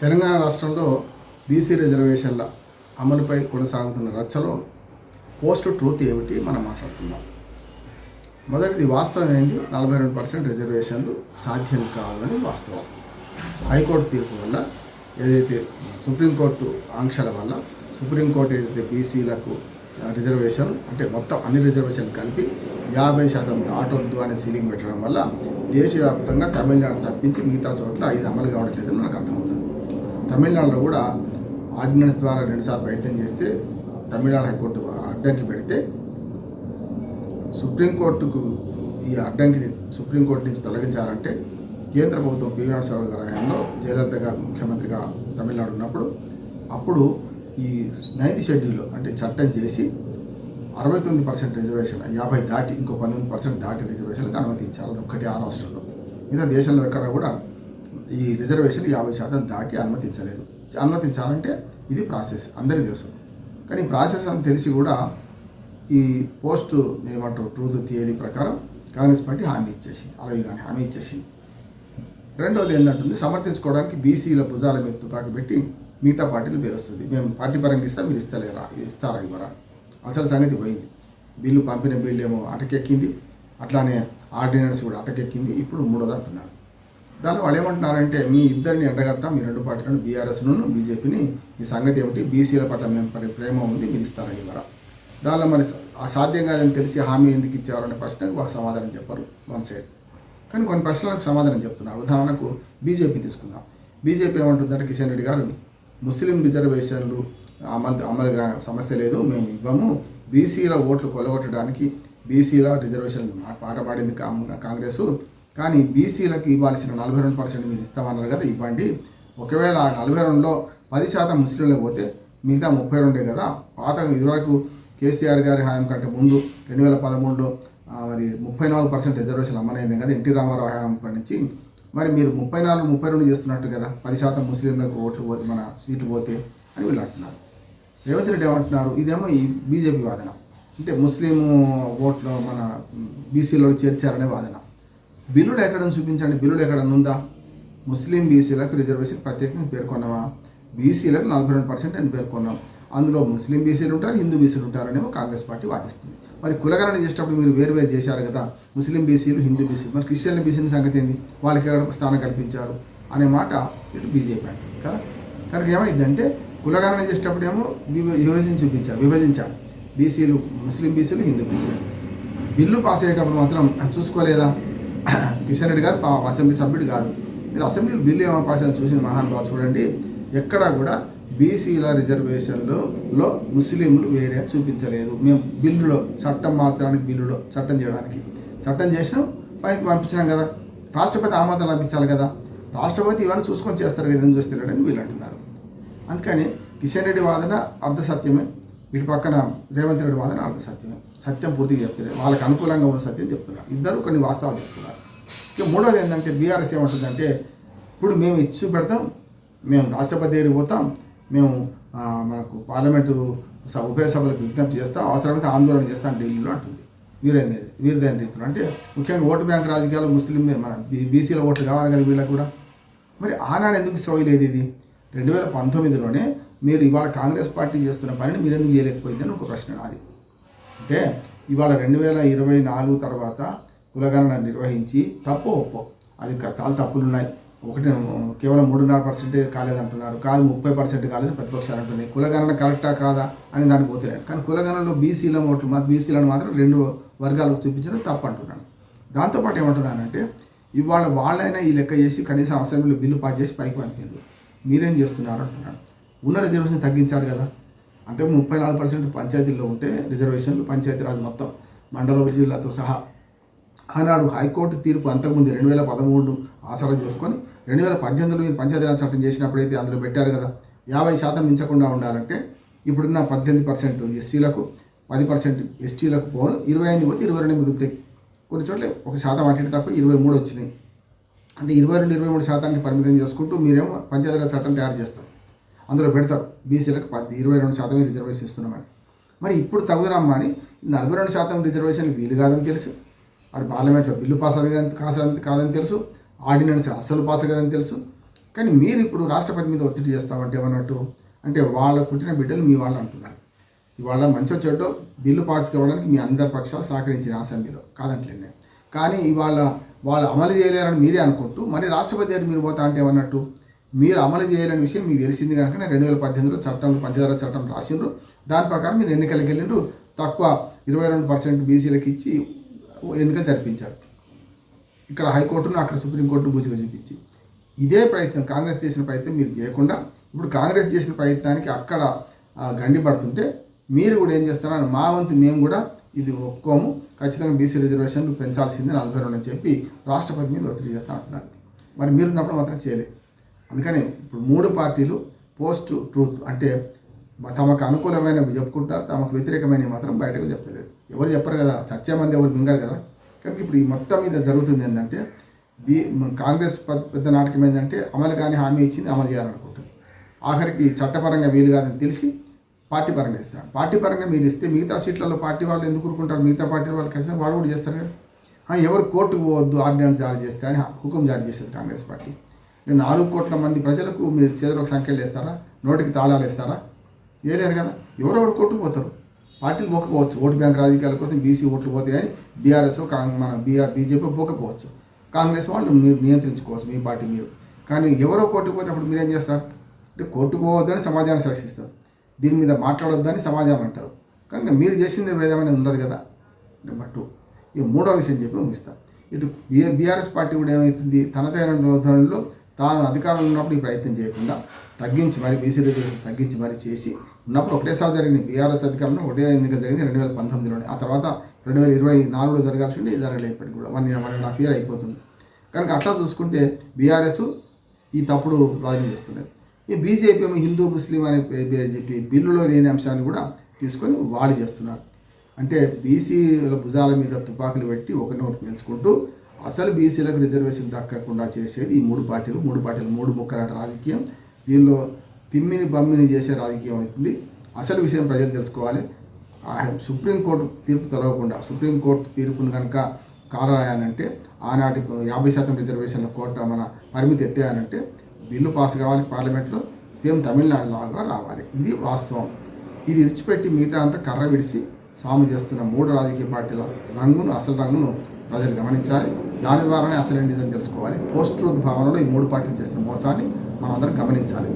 తెలంగాణ రాష్ట్రంలో బీసీ రిజర్వేషన్ల అమలుపై కొనసాగుతున్న రచ్చలో పోస్ట్ ట్రూత్ ఏమిటి మనం మాట్లాడుకుందాం. మొదటిది వాస్తవం ఏంటి? నలభై రెండు పర్సెంట్ రిజర్వేషన్లు సాధ్యం కావాలని వాస్తవం. హైకోర్టు తీర్పు వల్ల ఏదైతే సుప్రీంకోర్టు ఆంక్షల వల్ల సుప్రీంకోర్టు ఏదైతే బీసీలకు రిజర్వేషన్ అంటే మొత్తం అన్ని రిజర్వేషన్ కలిపి యాభై శాతం దాటొద్దు అనే సీలింగ్ పెట్టడం వల్ల దేశవ్యాప్తంగా తమిళనాడు తప్పించి మిగతా చోట్ల ఇది అమలు కావడం లేదని మనకు అర్థమవుతుంది. తమిళనాడులో కూడా ఆర్డినెన్స్ ద్వారా రెండుసార్లు ప్రయత్నం చేస్తే తమిళనాడు హైకోర్టు అడ్డంకి పెడితే సుప్రీంకోర్టుకు ఈ అడ్డంకిని సుప్రీంకోర్టు నుంచి తొలగించాలంటే కేంద్ర ప్రభుత్వం పివి నరసింహరావు గారి హయాంలో జయలలిత గారు ముఖ్యమంత్రిగా తమిళనాడు ఉన్నప్పుడు అప్పుడు ఈ నైన్త్ షెడ్యూల్ అంటే చట్టం చేసి అరవై తొమ్మిది పర్సెంట్ రిజర్వేషన్ యాభై దాటి ఇంకో పంతొమ్మిది పర్సెంట్ దాటి రిజర్వేషన్లకు అనుమతించాలి. అదొక్కటి ఆ రాష్ట్రంలో. మిగతా దేశంలో ఎక్కడ కూడా ఈ రిజర్వేషన్ యాభై శాతం దాటి అనుమతించలేదు. అనుమతించాలంటే ఇది ప్రాసెస్ అందరికీ తెలుసు. కానీ ప్రాసెస్ అని తెలిసి కూడా ఈ పోస్ట్ ఏమంటారు ట్రూత్ థియరీ ప్రకారం కాంగ్రెస్ పార్టీ హామీ ఇచ్చేసింది అలాగే కానీ హామీ ఇచ్చేసింది. రెండవది ఏంటంటుంది సమర్థించుకోవడానికి బీసీల భుజాల మీద తుపాకు పెట్టి మిగతా పార్టీలు పేరుస్తుంది మేము పార్టీ పరంగా ఇస్తాం మీరు ఇస్తలేరా ఇస్తారా ఇవ్వరా? అసలు సంగతి పోయింది. బిల్లు పంపిన బిల్లు ఏమో అటకెక్కింది. అట్లానే ఆర్డినెన్స్ కూడా అటకెక్కింది. ఇప్పుడు మూడోది అంటున్నారు. దాని వాళ్ళు ఏమంటున్నారంటే మీ ఇద్దరిని ఎండగడతాం మీ రెండు పార్టీలను బీఆర్ఎస్ను బీజేపీని మీ సంగతి ఏమిటి? బీసీల పట్ల మేము పరి ప్రేమ ఉంది మీరు ఇస్తారా ఇవ్వరా దానిలో మరి ఆ సాధ్యం కాదని తెలిసి హామీ ఎందుకు ఇచ్చారు అనే ప్రశ్నకు వాళ్ళు సమాధానం చెప్పరు వన్ సైడ్. కానీ కొన్ని ప్రశ్నలకు సమాధానం చెప్తున్నారు. ఉదాహరణకు బీజేపీ తీసుకుందాం. బీజేపీ ఏమంటుందంటే కిషన్ రెడ్డి గారు ముస్లిం రిజర్వేషన్లు అమలు అమలుగా సమస్య లేదు మేము ఇవ్వము. బీసీల ఓట్లు కొలగొట్టడానికి బీసీల రిజర్వేషన్ పాట పాడింది కాంగ్రెస్. కానీ బీసీలకు ఇవ్వాల్సిన నలభై రెండు పర్సెంట్ మీరు ఇస్తామన్నారు కదా ఇవ్వండి. ఒకవేళ ఆ నలభై రెండులో పది శాతం ముస్లింలు పోతే మిగతా ముప్పై రెండే కదా. పాత ఇదివరకు కేసీఆర్ గారి హయాం కంటే ముందు రెండు వేల పదమూడులో మరి ముప్పై నాలుగు పర్సెంట్ రిజర్వేషన్ అమ్మనైంది కదా ఎన్టీ రామారావు హయాం కాడి నుంచి. మరి మీరు ముప్పై నాలుగు ముప్పై రెండు చేస్తున్నట్టు కదా పది శాతం ముస్లింలకు ఓట్లు పోతే మన సీట్లు పోతే అని వీళ్ళు అంటున్నారు. రేవంత్ రెడ్డి ఏమంటున్నారు? ఇదేమో ఈ బీజేపీ వాదన. అంటే ముస్లిం ఓట్లు మన బీసీలో చేర్చారనే వాదన. బిల్లుడు ఎక్కడ చూపించండి. బిల్లుడు ఎక్కడ ఉందా? ముస్లిం బీసీలకు రిజర్వేషన్ ప్రత్యేకంగా పేర్కొన్నామా? బీసీలకు నలభై రెండు పర్సెంట్ అని పేర్కొన్నాం. అందులో ముస్లిం బీసీలు ఉంటారు హిందూ బీసీలు ఉంటారనేమో కాంగ్రెస్ పార్టీ వాదిస్తుంది. మరి కులగణన చేసేటప్పుడు మీరు వేరు వేరు చేశారు కదా. ముస్లిం బీసీలు హిందూ బీసీలు. మరి క్రిస్టియన్ బీసీని సంగతి ఏంది? వాళ్ళకి ఎక్కడ స్థానం కల్పించారు అనే మాట ఇటు బీజేపీ అంటారు కదా? కనుక ఏమైందంటే కులగణన చేసేటప్పుడు ఏమో విభ- విభజించి చూపించారు విభజించారు. బీసీలు ముస్లిం బీసీలు హిందూ బీసీలు. బిల్లు పాస్ అయ్యేటప్పుడు మాత్రం చూసుకోలేదా? కిషన్ రెడ్డి గారు పాపం అసెంబ్లీ సభ్యుడు కాదు. మీరు అసెంబ్లీ బిల్లు ఏమో పాస్ అయ్యింది చూసిన మహానుభావు చూడండి. ఎక్కడా కూడా బీసీల రిజర్వేషన్లో ముస్లింలు వేరే చూపించలేదు. మేము బిల్లులో చట్టం మార్చడానికి బిల్లులో చట్టం చేయడానికి. చట్టం చేసినాం పైకి పంపించినాం కదా. రాష్ట్రపతి ఆమోదం లభించాలి కదా. రాష్ట్రపతి ఇవన్నీ చూసుకొని చేస్తారు కదా ఏం చూస్తున్నాడని వీళ్ళు అంటున్నారు. అందుకని కిషన్ రెడ్డి వాదన అర్ధ వీటి పక్కన రేవంత్ రెడ్డి వాదన అర్ధ సత్యమే సత్యం పూర్తిగా చెప్తున్నారు వాళ్ళకి అనుకూలంగా ఉన్న సత్యం చెప్తున్నారు. ఇద్దరు కొన్ని వాస్తవాలు చెప్తున్నారు. ఇక మూడోది ఏంటంటే బీఆర్ఎస్ ఏమంటుందంటే ఇప్పుడు మేము ఇచ్చి పెడతాం మేము రాష్ట్రపతి దగ్గరికి పోతాం మేము మనకు పార్లమెంటు ఉభయ సభలకు విజ్ఞప్తి చేస్తాం అవసరమైతే ఆందోళన చేస్తాం ఢిల్లీలో అంటుంది. వీరైన వీరిదైన రీతిలో. అంటే ముఖ్యంగా ఓటు బ్యాంక్ రాజకీయాలు ముస్లిం మన బీ- బీసీల ఓట్లు కావాలి కదా వీళ్ళకి కూడా. మరి ఆనాడు ఎందుకు సోయలేదు ఇది? రెండు వేల పంతొమ్మిదిలోనే మీరు ఇవాళ కాంగ్రెస్ పార్టీ చేస్తున్న పనిని మీరు ఎందుకు చేయలేకపోయిందని ఒక ప్రశ్న నాది. అంటే ఇవాళ రెండు వేల ఇరవై నాలుగు తర్వాత కులగణన నిర్వహించి తప్పు ఒప్పో. అది చాలా తప్పులు ఉన్నాయి. ఒకటి కేవలం మూడున్నర పర్సెంటే కాలేదంటున్నారు. కాదు ముప్పై పర్సెంట్ కాలేదు ప్రతిపక్షాలు అంటున్నాయి. కులగణన కరెక్టా కాదా అని దానికి పోతలేను కానీ కులగణనలో బీసీల ఓట్లు మా బీసీలను మాత్రం రెండు వర్గాలకు చూపించడం తప్పు అంటున్నాను దాంతోపాటు ఏమంటున్నానంటే ఇవాళ వాళ్ళైనా ఈ లెక్క చేసి కనీసం అసెంబ్లీలో బిల్లు పాస్ చేసి పైకి పంపిండు మీరేం చేస్తున్నారు అంటున్నాను. ఉన్న రిజర్వేషన్ తగ్గించారు కదా. అంటే ముప్పై నాలుగు పర్సెంట్ పంచాయతీల్లో ఉంటే రిజర్వేషన్లు పంచాయతీరాజ్ మొత్తం మండల జిల్లాతో సహా. ఆనాడు హైకోర్టు తీర్పు అంతకుముందు రెండు వేల పదమూడు ఆసరా చేసుకొని రెండు వేల పద్దెనిమిదిలో మీరు పంచాయతీరాజ్ చట్టం చేసినప్పుడైతే అందులో పెట్టారు కదా. యాభై శాతం మించకుండా ఉండాలంటే ఇప్పుడున్న పద్దెనిమిది పర్సెంట్ ఎస్సీలకు పది పర్సెంట్ ఎస్టీలకు పోను ఇరవై ఐదు పోతే ఇరవై రెండు మిగులుతాయి. కొన్ని చోట్ల ఒక శాతం అటు తప్ప ఇరవై మూడు వచ్చినాయి. అంటే ఇరవై రెండు ఇరవై మూడు శాతానికి పరిమితం చేసుకుంటూ మీరేమో పంచాయతీరాజ్ చట్టం తయారు చేస్తారు. అందులో పెడతారు. బీసీలకు పది ఇరవై రెండు శాతమే రిజర్వేషన్ ఇస్తున్నామని మరి ఇప్పుడు తగుదరమ్మా అని నలభై రెండు శాతం రిజర్వేషన్ వీలు కాదని తెలుసు. అది పార్లమెంట్లో బిల్లు పాస్ అవ్వదని కాదని కాదని తెలుసు. ఆర్డినెన్స్ అస్సలు పాస్ కాదని తెలుసు. కానీ మీరు ఇప్పుడు రాష్ట్రపతి మీద ఒత్తిడి చేస్తామంటే ఏమన్నట్టు? అంటే వాళ్ళ పుట్టిన బిడ్డలు మీ వాళ్ళు అంటున్నారు. ఇవాళ మంచి చెడ్డో బిల్లు పాస్ కావడానికి మీ అందరి పక్షాలు సహకరించిన అసెంబ్లీలో. కాదంటలేదు కానీ ఇవాళ వాళ్ళు అమలు చేయలేరని మీరే అనుకుంటూ మరి రాష్ట్రపతి గారు మీరు పోతా అంటే ఏమన్నట్టు? మీరు అమలు చేయాలని విషయం మీకు తెలిసింది కనుక రెండు వేల పద్దెనిమిదిలో చట్టం పంచదార చట్టం రాసిండ్రు. దాని ప్రకారం మీరు ఎన్నికలకు వెళ్ళిండ్రు. తక్కువ ఇరవై రెండు పర్సెంట్ బీసీలకు ఇచ్చి ఎన్నికలు జరిపించారు. ఇక్కడ హైకోర్టును అక్కడ సుప్రీంకోర్టును బూసిగా చూపించి. ఇదే ప్రయత్నం కాంగ్రెస్ చేసిన ప్రయత్నం మీరు చేయకుండా ఇప్పుడు కాంగ్రెస్ చేసిన ప్రయత్నానికి అక్కడ గండి పడుతుంటే మీరు కూడా ఏం చేస్తారని మా వంతు మేము కూడా ఇది ఒప్పుకోము. ఖచ్చితంగా బీసీ రిజర్వేషన్లు పెంచాల్సిందే నలభై రెండు అని చెప్పి రాష్ట్రపతి మీద ఒత్తిడి చేస్తా అంటున్నారు. మరి మీరు ఉన్నప్పుడు మాత్రం చేయలేదు. అందుకని ఇప్పుడు మూడు పార్టీలు పోస్ట్ ట్రూత్ అంటే తమకు అనుకూలమైనవి చెప్పుకుంటారు తమకు వ్యతిరేకమైనవి మాత్రం బయటకు చెప్పలేదు. ఎవరు చెప్పరు కదా చచ్చే మంది ఎవరు మింగారు కదా. కాబట్టి ఇప్పుడు ఈ మొత్తం మీద జరుగుతుంది ఏంటంటే బీ కాంగ్రెస్ పెద్ద పెద్ద నాటకం ఏంటంటే అమలు కానీ హామీ ఇచ్చింది అమలు చేయాలనుకుంటుంది. ఆఖరికి చట్టపరంగా వీలు కాదని తెలిసి పార్టీ పరంగా ఇస్తాడు పార్టీ పరంగా మీరు ఇస్తే మిగతా సీట్లలో పార్టీ వాళ్ళు ఎందుకు ఊరుకుంటారు? మిగతా పార్టీ వాళ్ళు ఖచ్చితంగా వాళ్ళు కూడా చేస్తారు కదా. ఎవరు కోర్టుకు పోవద్దు ఆర్డినెన్స్ జారీ చేస్తే అని హుకుం జారీ చేసేది కాంగ్రెస్ పార్టీ. నాలుగు కోట్ల మంది ప్రజలకు మీరు చేతులకు సంఖ్యలు వేస్తారా? నోటికి తాళాలు వేస్తారా? వేయలేరు కదా. ఎవరో ఒకటి కొట్టుకుపోతారు. పార్టీలు పోకపోవచ్చు. ఓటు బ్యాంక్ రాజకీయాల కోసం బీసీ ఓట్లు పోతాయని బీఆర్ఎస్ మన బీఆర్ బీజేపీ పోకపోవచ్చు. కాంగ్రెస్ వాళ్ళు మీరు నియంత్రించుకోవచ్చు మీ పార్టీ మీరు. కానీ ఎవరో కొట్టుకుపోతే అప్పుడు మీరేం చేస్తారు? అంటే కొట్టుకోవద్దని సమాజాన్ని శాసిస్తారు దీని మీద మాట్లాడొద్దని సమాజం అంటారు. కనుక మీరు చేసింది వేదమని ఉండదు కదా. నెంబర్ టూ ఈ మూడో విషయం చెప్పి ముగిస్తాను ఇటు బీఆర్ఎస్ పార్టీ కూడా ఏమవుతుంది తనదైన ధోరణిలో తాను అధికారంలో ఉన్నప్పుడు ఈ ప్రయత్నం చేయకుండా తగ్గించి మరి బీసీ రిజర్వేషన్ తగ్గించి మరి చేసి ఉన్నప్పుడు ఒకటేసారి జరిగింది. బీఆర్ఎస్ అధికారంలో ఒకటే ఎన్నిక జరిగింది రెండు వేల పంతొమ్మిదిలోనే. ఆ తర్వాత రెండు వేల ఇరవై నాలుగులో జరగాల్సి ఉండి జరగలేదు ఇప్పటికి కూడా. One year one and half year అయిపోతుంది. కనుక అట్లా చూసుకుంటే బీఆర్ఎస్ ఈ తప్పుడు రాజకీయం చేస్తున్నది ఈ బీజేపీ హిందూ ముస్లిం అనే చెప్పి బిల్లులో లేని అంశాన్ని కూడా తీసుకొని వాడి చేస్తున్నారు. అంటే బీసీల భుజాల మీద తుపాకులు పెట్టి ఒక నోటు పెంచుకుంటూ అసలు బీసీలకు రిజర్వేషన్ దక్కకుండా చేసేది ఈ మూడు పార్టీలు. మూడు పార్టీలు మూడు ముక్కల రాజకీయం. దీనిలో తిమ్మిని బమ్మిని చేసే రాజకీయం అవుతుంది. అసలు విషయం ప్రజలు తెలుసుకోవాలి. ఆ సుప్రీంకోర్టు తీర్పు తెలవకుండా సుప్రీంకోర్టు తీర్పును కనుక కారాయానంటే ఆనాటి యాభై శాతం రిజర్వేషన్ల కోట మన పరిమితి ఎత్తేయాలంటే బిల్లు పాస్ కావాలి పార్లమెంట్లో. సేమ్ తమిళనాడు లాగా రావాలి. ఇది వాస్తవం. ఇది విడిచిపెట్టి మిగతా అంతా కర్ర విడిసి స్వామి చేస్తున్న మూడు రాజకీయ పార్టీల రంగును అసలు రంగును ప్రజలు గమనించాలి. దాని ద్వారానే అసలు ఏంటి తెలుసుకోవాలి. పోస్ట్ ట్రూత్ భావనలో ఈ మూడు పార్టీలు చేస్తున్న మోసాన్ని మనం అందరం గమనించాలి.